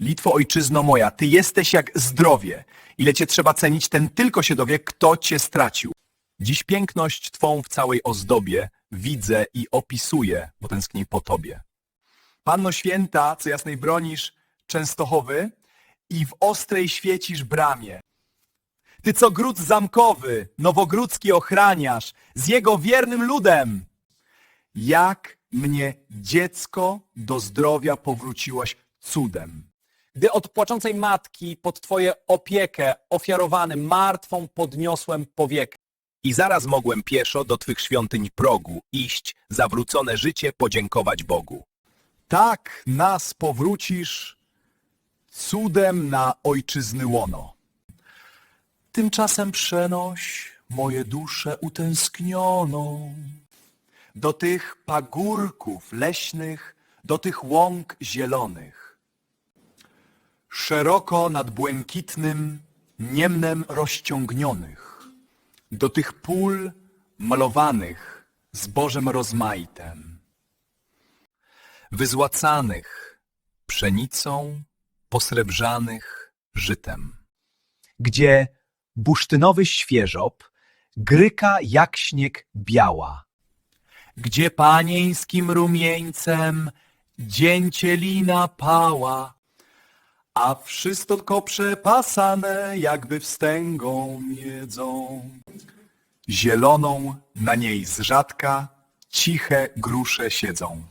Bitwo ojczyzno moja, ty jesteś jak zdrowie. Ile cię trzeba cenić, ten tylko się dowie, kto cię stracił. Dziś piękność twą w całej ozdobie widzę i opisuję, bo tęsknię po tobie. Panno święta, co jasnej bronisz Częstochowy i w ostrej świecisz bramie. Ty co gród zamkowy, nowogródzki ochraniasz, z jego wiernym ludem. Jak mnie dziecko do zdrowia powróciłaś cudem. Gdy od płaczącej matki pod Twoje opiekę ofiarowany martwą podniosłem powiekę. I zaraz mogłem pieszo do twych świątyń progu iść, zawrócone życie podziękować Bogu. Tak nas powrócisz cudem na ojczyzny łono. Tymczasem przenoś moje duszę utęsknioną do tych pagórków leśnych, do tych łąk zielonych. Szeroko nad błękitnym niemnem rozciągnionych, do tych pól malowanych zbożem rozmaitem, wyzłacanych pszenicą, posrebrzanych żytem, gdzie bursztynowy świeżop gryka jak śnieg biała, gdzie panieńskim rumieńcem dzięcielina pała, a wszystko przepasane jakby wstęgą miedzą. Zieloną na niej z rzadka ciche grusze siedzą.